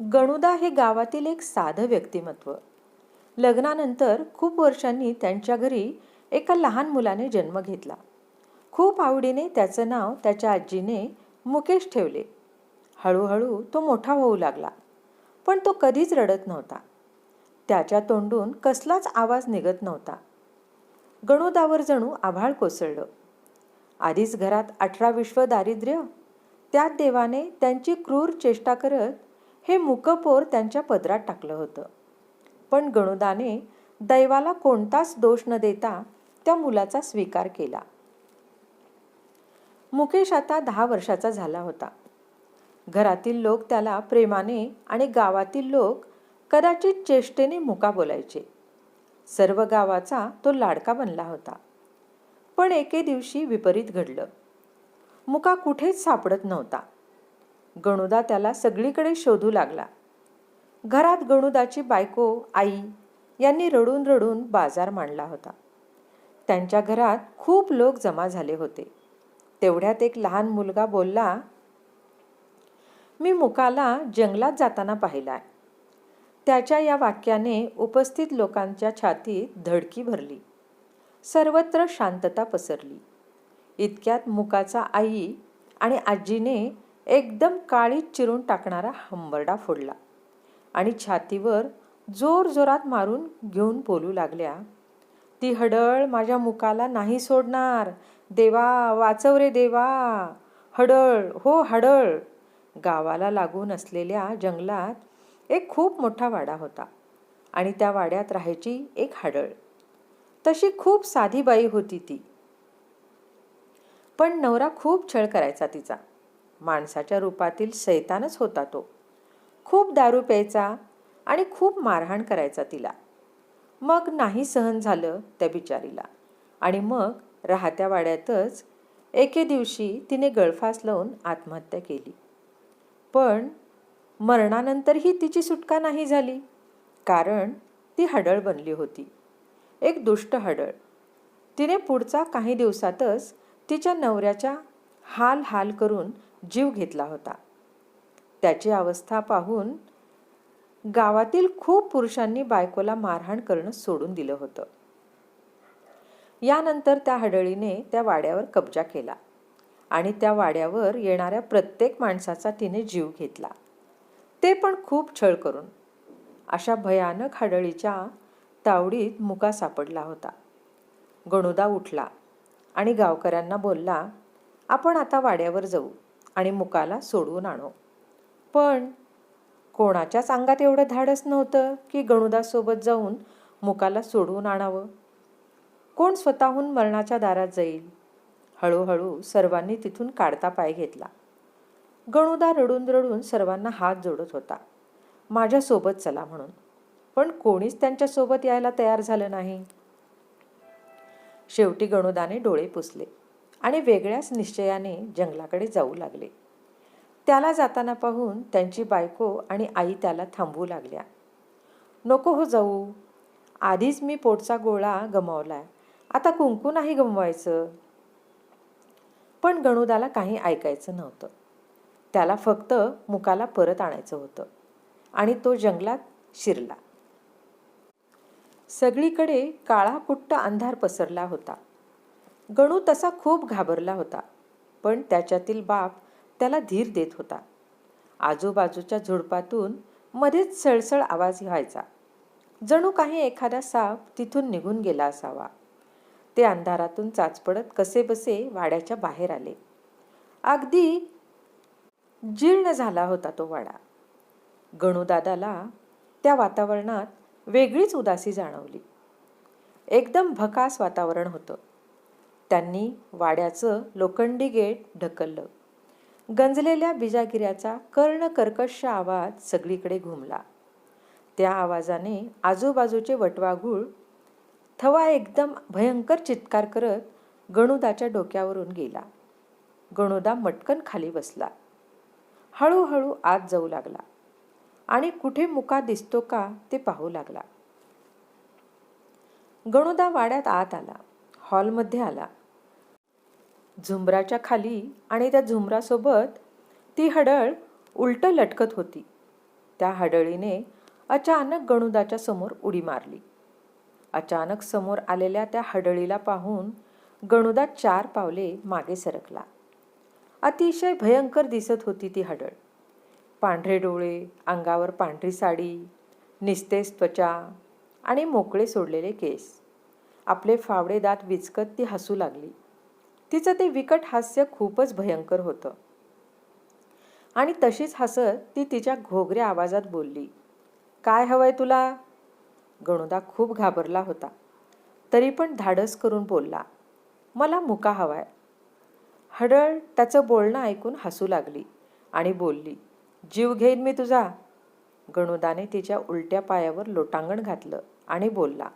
गणुदा हे गावातील एक साधं व्यक्तिमत्व. लग्नानंतर खूप वर्षांनी त्यांच्या घरी एका लहान मुलाने जन्म घेतला. खूप आवडीने त्याचं नाव त्याच्या आजीने मुकेश ठेवले. हळूहळू तो मोठा होऊ लागला पण तो कधीच रडत नव्हता. त्याच्या तोंडून कसलाच आवाज निघत नव्हता. गणुदावर जणू आभाळ कोसळलं. आधीच घरात अठरा विश्व दारिद्र्य त्यात देवाने त्यांची क्रूर चेष्टा करत हे मुकपोर त्यांच्या पदरात टाकलं होतं. पण गणुदाने दैवाला कोणताच दोष न देता त्या मुलाचा स्वीकार केला. मुकेश आता दहा वर्षाचा झाला होता. घरातील लोक त्याला प्रेमाने आणि गावातील लोक कदाचित चेष्टेने मुका बोलायचे. सर्व गावाचा तो लाडका बनला होता. पण एके दिवशी विपरीत घडलं. मुका कुठेच सापडत नव्हता. गणुदा त्याला सगळीकडे शोधू लागला. घरात गणुदाची बायको आई यांनी रडून रडून बाजार मांडला होता. त्यांच्या घरात खूप लोक जमा झाले होते. तेवढ्यात एक लहान मुलगा बोलला मी मुकाला जंगलात जाताना पाहिलाय. त्याच्या या वाक्याने उपस्थित लोकांच्या छातीत धडकी भरली. सर्वत्र शांतता पसरली. इतक्यात मुकाचा आई आणि आजीने एकदम काळीत चिरून टाकणारा हंबरडा फोडला. आणि छातीवर जोर जोरात मारून घेऊन बोलू लागल्या ती हडळ माझ्या मुखाला नाही सोडणार. देवा वाचव रे देवा. हडळ हो हडळ. गावाला लागून असलेल्या जंगलात एक खूप मोठा वाडा होता आणि त्या वाड्यात राहायची एक हडळ. तशी खूप साधी बाई होती ती. पण नवरा खूप छळ करायचा तिचा. माणसाच्या रूपातील शैतानच होता तो. खूप दारू प्यायचा आणि खूप मारहाण करायचा तिला. मग नाही सहन झालं त्या बिचारीला. आणि मग राहत्या वाड्यातच एके दिवशी तिने गळफास लावून आत्महत्या केली. पण मरणानंतरही तिची सुटका नाही झाली. कारण ती हडळ बनली होती. एक दुष्ट हडळ. तिने पुढचा काही दिवसातच तिच्या नवऱ्याच्या हाल हाल करून जीव घेतला होता. त्याची अवस्था पाहून गावातील खूप पुरुषांनी बायकोला मारहाण करणं सोडून दिलं होतं. यानंतर त्या हडळीने त्या वाड्यावर कब्जा केला आणि त्या वाड्यावर येणाऱ्या प्रत्येक माणसाचा तिने जीव घेतला. ते पण खूप छळ करून अशा भयानक हडळीच्या तावडीत मुका सापडला होता. गणुदा उठला आणि गावकऱ्यांना बोलला आपण आता वाड्यावर जाऊ. आणि मुकाला सोडवून आणो. पण कोणाच्याच अंगात एवढं धाडस नव्हतं की गणुदासोबत जाऊन मुकाला सोडवून आणावं. कोण स्वतःहून मरणाच्या दारात जाईल? हळूहळू सर्वांनी तिथून काढता पाय घेतला. गणुदा रडून रडून सर्वांना हात जोडत होता. माझ्यासोबत चला म्हणून. पण कोणीच त्यांच्यासोबत यायला तयार झालं नाही. शेवटी गणुदाने डोळे पुसले. आणि वेगळ्याच निश्चयाने जंगलाकडे जाऊ लागले. त्याला जाताना पाहून त्यांची बायको आणि आई त्याला थांबवू लागल्या. नको हो जाऊ. आधीच मी पोटचा गोळा गमावलाय. आता कुंकू नाही गमवायचं. पण गणुदाला काही ऐकायचं नव्हतं. त्याला फक्त मुकाला परत आणायचं होतं आणि तो जंगलात शिरला. सगळीकडे काळा कुट्ट अंधार पसरला होता. गणू तसा खूप घाबरला होता पण त्याच्यातील बाप त्याला धीर देत होता. आजूबाजूच्या झुडपातून मध्येच सळसळ आवाज व्हायचा. जणू काही एखादा साप तिथून निघून गेला असावा. ते अंधारातून चाचपडत कसे बसे वाड्याच्या बाहेर आले. अगदी जीर्ण झाला होता तो वाडा. गणूदादाला त्या वातावरणात वेगळीच उदासी जाणवली. एकदम भकास वातावरण होतं. त्यांनी वाड्याचं लोखंडी गेट ढकललं. गंजलेल्या बिजागिऱ्याचा कर्णकर्कश आवाज सगळीकडे घुमला. त्या आवाजाने आजूबाजूचे वटवाघूळ थवा एकदम भयंकर चित्कार करत गणुदाच्या डोक्यावरून गेला. गणुदा मटकन खाली बसला. हळूहळू आत जाऊ लागला. आणि कुठे मुका दिसतो का ते पाहू लागला. गणुदा वाड्यात आत आला. हॉलमध्ये आला. झुंबराच्या खाली आणि त्या झुंबरासोबत ती हडळ उलटं लटकत होती. त्या हडळीने अचानक गणुदाच्या समोर उडी मारली. अचानक समोर आलेल्या त्या हडळीला पाहून गणुदा चार पावले मागे सरकला. अतिशय भयंकर दिसत होती ती हडळ. पांढरे डोळे अंगावर पांढरी साडी निस्तेज त्वचा आणि मोकळे सोडलेले केस. आपले फावडे दात विचकत ती हसू लागली. तिचं ते विकट हास्य खूपच भयंकर होतं. आणि तशीच हसत ती तिच्या घोगऱ्या आवाजात बोलली काय हवंय तुला? गणुदा खूप घाबरला होता. तरी पण धाडस करून बोलला मला मुका हवाय. हडळ त्याचं बोलणं ऐकून हसू लागली आणि बोलली जीव घेईन मी तुझा. गणुदाने तिच्या उलट्या पायावर लोटांगण घातलं आणि बोलला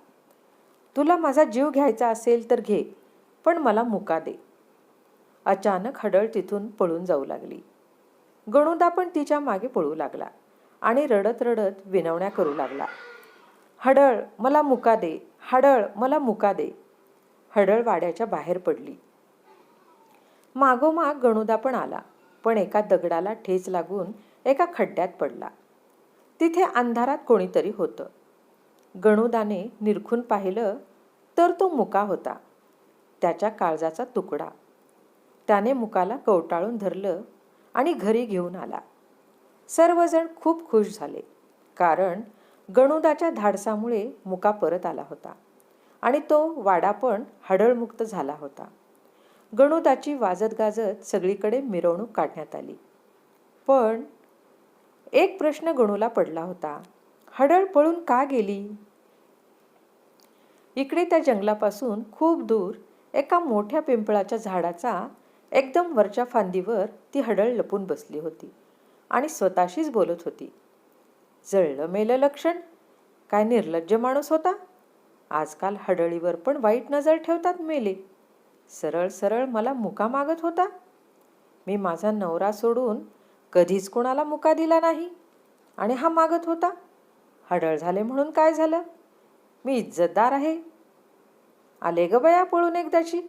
तुला माझा जीव घ्यायचा असेल तर घे पण मला मुका दे. अचानक हडळ तिथून पळून जाऊ लागली. गणुदा पण तिच्यामागे पळू लागला आणि रडत रडत विनवण्या करू लागला. हडळ मला मुका दे हडळ मला मुका दे. हडळ वाड्याच्या बाहेर पडली. मागोमाग गणुदा पण आला पण एका दगडाला ठेच लागून एका खड्ड्यात पडला. तिथे अंधारात कोणीतरी होतं. गणुदाने निरखून पाहिलं तर तो मुका होता. त्याच्या काळजाचा तुकडा. त्याने मुकाला कवटाळून धरलं आणि घरी घेऊन आला. सर्वजण खूप खुश झाले कारण गणुदाच्या धाडसामुळे मुका परत आला होता आणि तो वाडा पण हडळमुक्त झाला होता. गणुदाची वाजत गाजत सगळीकडे मिरवणूक काढण्यात आली. पण एक प्रश्न गणूला पडला होता हडळ पळून का गेली? इकडे त्या जंगलापासून खूप दूर एका मोठ्या पिंपळाच्या झाडाचा एकदम वरच्या फांदीवर ती हडळ लपून बसली होती आणि स्वतःशीच बोलत होती. जळलं मेलं लक्षण. काय निर्लज्ज माणूस होता. आजकाल हडळीवर पण वाईट नजर ठेवतात मेले. सरळ सरळ मला मुका मागत होता. मी माझा नवरा सोडून कधीच कोणाला मुका दिला नाही. आणि हा मागत होता. हडळ झाले म्हणून काय झालं? मी इज्जतदार आहे. आले ग बया पळून एकदाची.